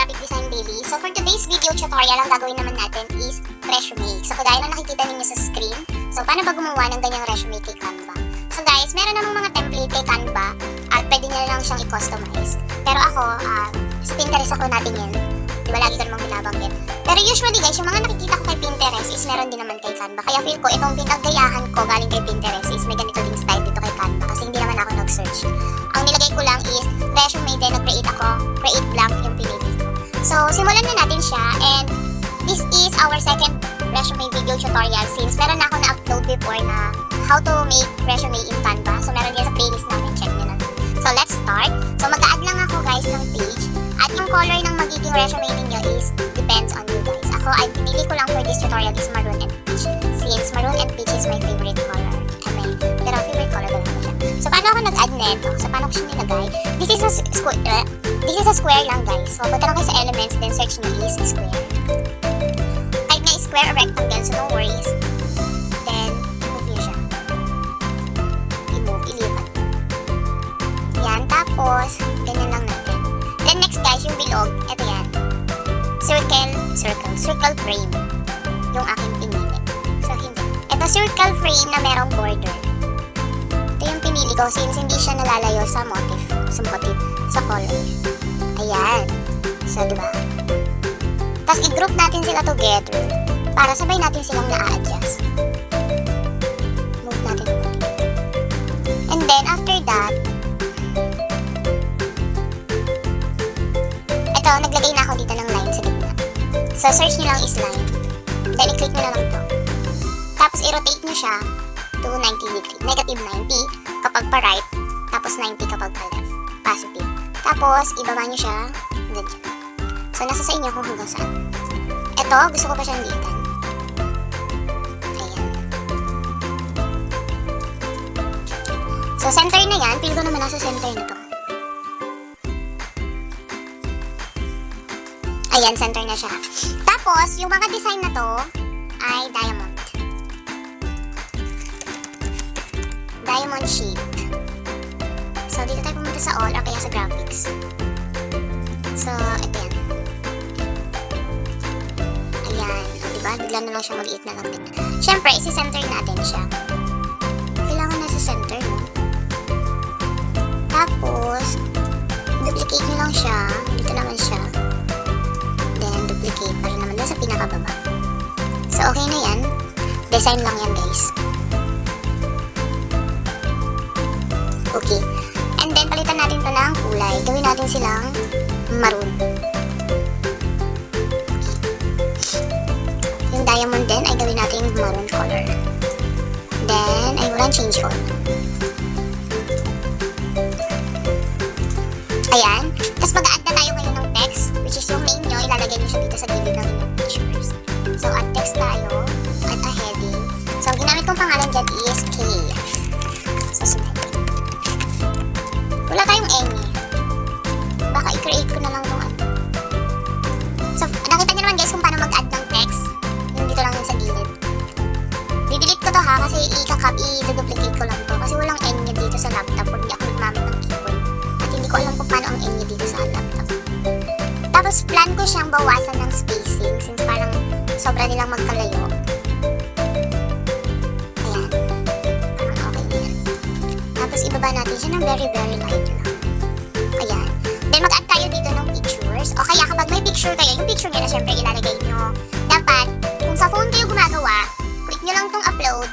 Graphic Design Daily. So for today's video tutorial, ang gagawin naman natin is resume. So kagaya na nakikita ninyo sa screen, so paano ba gumawa ng ganyang resume kay Canva? So guys, meron namang mga template kay Canva at pwede nyo lang siyang i-customize. Pero ako, ah, sa Pinterest ako natin yan. Di ba lagi ko namang binabanggit. Pero usually guys, yung mga nakikita ko kay Pinterest is meron din naman kay Canva. Kaya feel ko, itong pinaggayahan ko galing kay Pinterest is may So, simulan na natin siya and this is our second resume video tutorial since meron na ako na-upload before na how to make resume in Canva. So, meron yan sa playlist namin. Check nyo na. So, let's start. So, mag-add lang ako guys ng page at yung color ng magiging resume ninyo is depends on you guys. Ako, ay pinili ko lang for this tutorial is maroon and peach since maroon and peach is my favorite color. Neto? So, paano ko siya nilagay? This is a square, uh, this is a square lang guys. So, punta lang kayo sa elements, then search nyo is square. Kahit nga square or rectangle, so no worries. Then, move nyo siya. I-move, ilipat. Yan, tapos, ganyan lang natin. Then next guys, yung bilog, eto yan. Circle, circle, circle frame. Yung aking pinili. So, hindi. Ito circle frame na merong border. Pinili ko since hindi siya nalalayo sa motif, sa motif, sa color. Ayan. So, di ba? Tapos i-group natin sila together para sabay natin silang na-adjust. Move natin. And then, after that, ito, naglagay na ako dito ng line sa gitna. So, search nyo lang is line. Then, i-click nyo na lang to. Tapos, i-rotate nyo siya to 90 degree. Negative 90 kapag pa-right, tapos 90 kapag pa-left. Positive. Tapos, ibaba nyo siya hanggang dyan. So, nasa sa inyo kung hanggang saan. Ito, gusto ko pa siyang litan. Ayan. So, center na yan. Feel ko naman nasa center na to. Ayan, center na siya. Tapos, yung mga design na to ay diamond. Diamond sheet. So, dito tayo pumunta sa all or kaya sa graphics. So, ito yan. Ayan. O, diba? Bigla na lang siya maliit na lang din. Siyempre, isi-center natin siya. Kailangan nasa center, no? Tapos, duplicate nyo lang siya. Dito naman siya. Then, duplicate para naman doon sa pinakababa. So, okay na yan. Design lang yan, guys. Okay. And then, palitan natin to ng kulay. Gawin natin silang maroon. Yung diamond din ay gawin natin maroon color. Then, ay walang change all. Ayan. Tapos mag-add na tayo Tapos plan ko siyang bawasan ng spacing since parang sobra nilang magkalayo. Ayan. Parang okay na yan. Tapos ibaba natin siya ng very very light lang. Ayan. Then mag-add tayo dito ng pictures. O kaya kapag may picture kayo, yung picture nyo na syempre ilalagay nyo. Dapat, kung sa phone kayo gumagawa, click nyo lang tong upload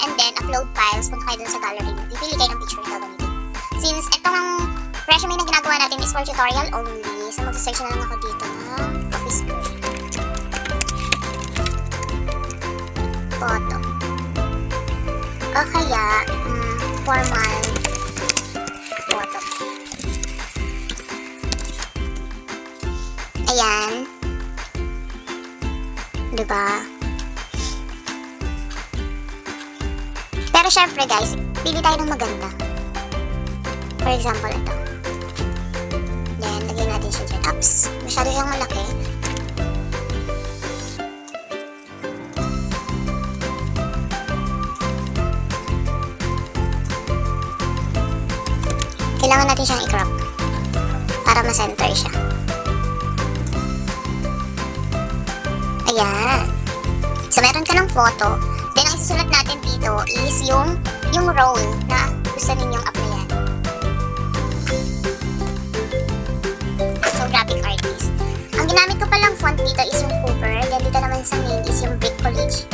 and then upload files. Punta kayo dun sa gallery nyo. Pipili kayo ng picture na gagamitin. Since itong resume na ginagawa natin is for tutorial only, so mag-search na lang ako dito ng girl. Photo. O kaya, mm, formal photo. Ayan. Diba? Pero syempre guys, pili tayo ng maganda. For example, ito. Ups, masyado siyang malaki. Kailangan natin siyang i-crop para ma-center siya. Ayan. So, meron ka ng photo. Then, ang isusulat natin dito is yung, yung role na gusto ninyong ginamit ko palang font dito is yung Cooper. Then, dito naman sa main is yung Brick College.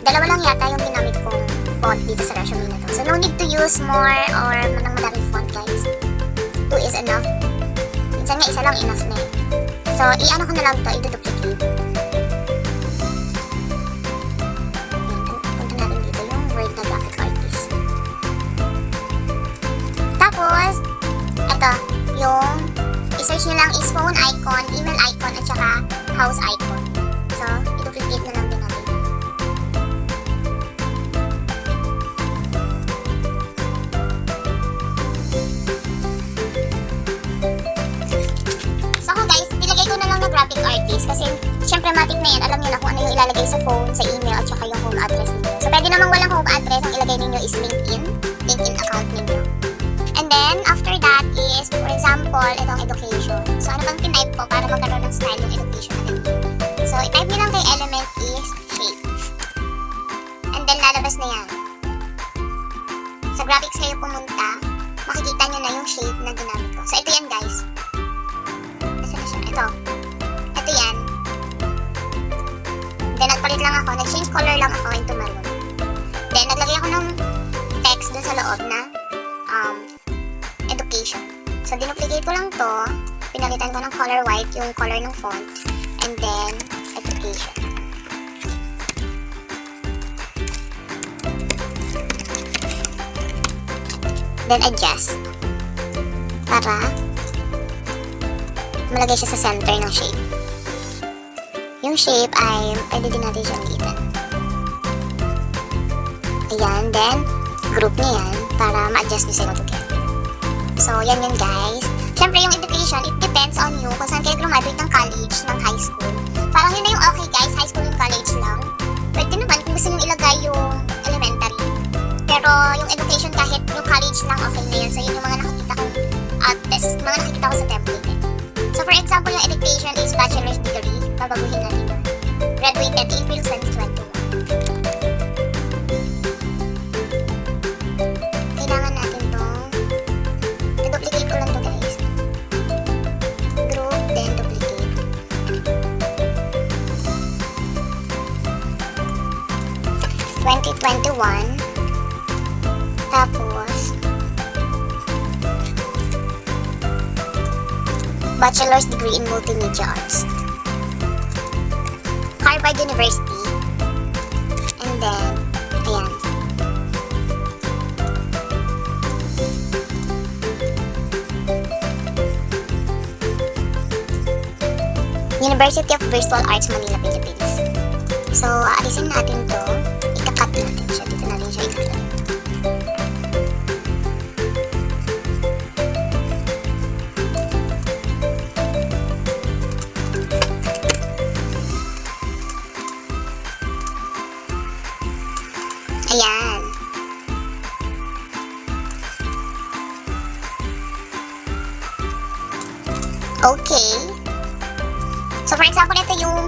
Dalawa lang yata yung ginamit kong font dito sa resume na to. So, no need to use more or manang madaming font, guys. Two is enough. Minsan nga, isa lang enough na eh. So, i-ano ko na lang to, i-duplicate. Punta natin dito yung graphic artist. Tapos, eto, yung i-search nyo lang is phone icon, email icon, at saka house icon. So, i-duplicate na lang din natin. So ako guys, nilagay ko na lang na graphic artist kasi syempre matik na yan, alam niyo na kung ano yung ilalagay sa phone, sa email, at saka yung home address ninyo. So pwede namang walang home address, ang ilagay ninyo is LinkedIn, LinkedIn account ninyo. Example, itong education. So ano bang tinype ko para magkaroon ng style yung education natin? So, itype nyo lang kay element is shape. And then, lalabas na yan. Sa graphics kayo pumunta, makikita nyo na yung shape na ginamit ko. So, ito yan guys. Nasaan na siya? Ito. Ito yan. Then, nagpalit lang ako. Nag-change color lang ako into maroon. Then, naglagay ako ng text dun sa loob na um, education. So, dinuplicate ko lang to. Pinalitan ko ng color white, yung color ng font. And then, education. Then, adjust. Para malagay siya sa center ng shape. Yung shape ay pwede din natin siyang litan. Ayan, then group niya yan para ma-adjust niyo sila together. So, yan yun guys. Siyempre, yung education, it depends on you kung saan kayo graduate ng college, ng high school. Parang yun na yung okay guys, high school yung college lang. Pwede naman kung gusto nyo ilagay yung elementary. Pero yung education kahit yung college lang, okay na yun. So, yun yung mga nakikita kong at test, mga nakikita ko sa template. So, for example, yung education is bachelor's degree. Babaguhin natin yun. Graduated April 2021. 2021. Tapos, Bachelor's Degree in Multimedia Arts. Harvard University. And then, ayan. University of Bristol Arts Manila, Philippines. So, aalisin natin to.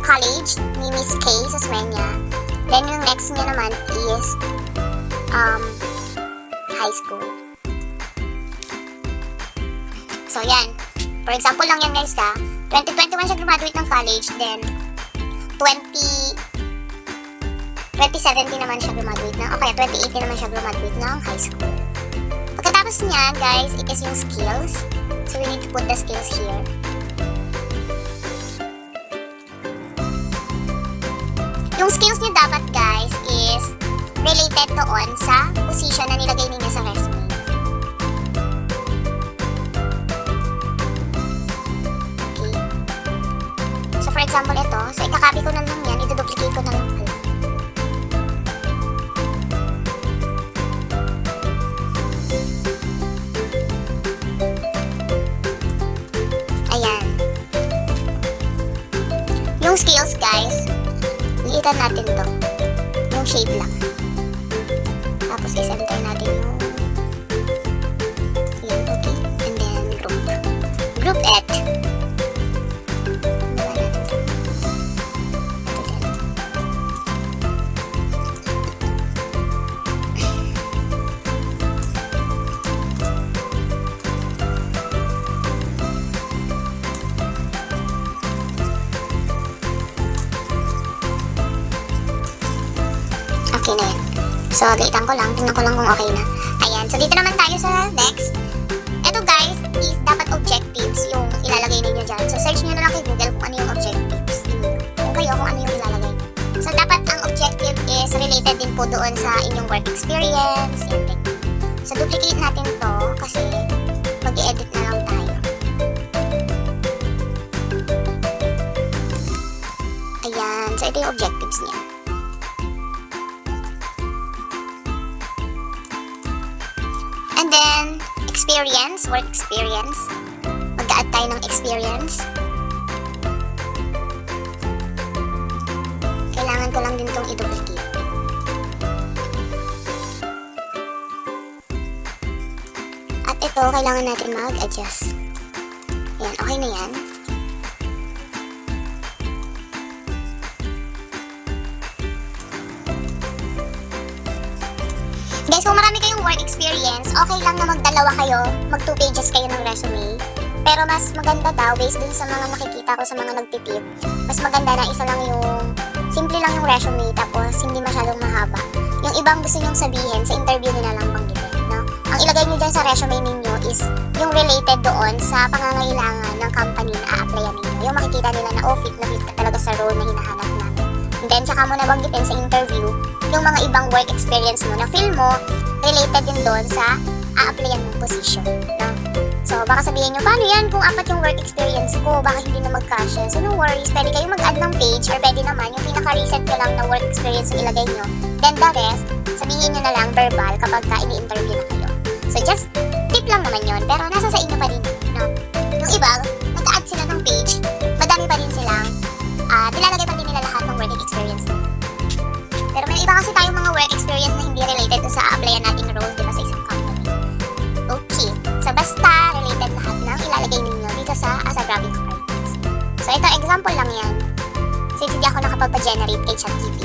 College ni Miss K sa Swenya. Then, yung next niya naman is um, high school. So, yan. For example lang yan guys ha. 2021 siya graduate ng college. Then, 20... 2017 naman siya graduate ng... Okay, 2018 naman siya graduate ng high school. Pagkatapos niya, guys, it is yung skills. So, we need to put the skills here. Yung skills niyo dapat guys is related doon sa position Liitan natin to. Yung shape lang. Tapos i-center natin yung yan, okay. And then group. Group et. Okay na. So, gaitan ko lang. Tingnan ko lang kung okay na. Ayan. So, dito naman tayo sa next. Ito guys, is dapat objectives yung ilalagay ninyo dyan. So, search nyo na lang kay Google kung ano yung objectives. Kung kayo, kung ano yung ilalagay. So, dapat ang objective is related din po doon sa inyong work experience. Din. So, duplicate natin to kasi mag edit na lang tayo. Ayan. So, ito yung objectives niya. Then, experience, work experience. Mag-add tayo ng experience. Kailangan ko lang din tong i-duplicate. At ito, kailangan natin mag-adjust. Yan, okay na yan. Work experience, okay lang na magdalawa kayo, mag two pages kayo ng resume. Pero mas maganda daw, based dun sa mga nakikita ko sa mga nagtitip, mas maganda na isa lang yung, simple lang yung resume, tapos hindi masyadong mahaba. Yung ibang gusto nyong sabihin, sa interview nila lang banggitin, no? Ang ilagay nyo dyan sa resume ninyo is yung related doon sa pangangailangan ng company na a-applyan ninyo. Yung makikita nila na, oh, fit na fit ka talaga sa role na hinahanap namin. And then, saka mo na banggitin sa interview mga ibang work experience mo na feel mo related din doon sa a-applyan mong position. No? So, baka sabihin nyo, paano yan kung apat yung work experience ko? Baka hindi na magkasya. So, no worries. Pwede kayo mag-add ng page or pwede naman yung pinaka-reset nyo lang na work experience yung ilagay nyo. Then the rest, sabihin nyo na lang verbal kapag ka ini-interview na kayo. So, just tip lang naman yon Pero nasa sa inyo pa rin. No? Yung iba, nag-add sila ng page, ako nakapagpa-generate kay ChatGPT.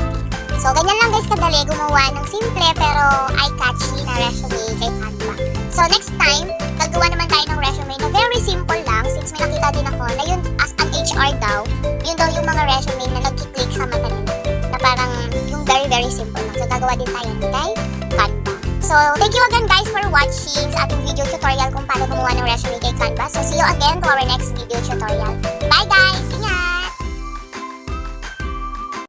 So, ganyan lang guys kadali gumawa ng simple pero eye-catchy na resume kay Canva. So, next time, gagawa naman tayo ng resume na very simple lang since may nakita din ako na yun as an HR daw, yun daw yung mga resume na nagkiklik sa mata nila. Na parang yung very very simple lang. So, gagawa din tayo ng kay Canva. So, thank you again guys for watching sa ating video tutorial kung paano gumawa ng resume kay Canva. So, see you again to our next video tutorial.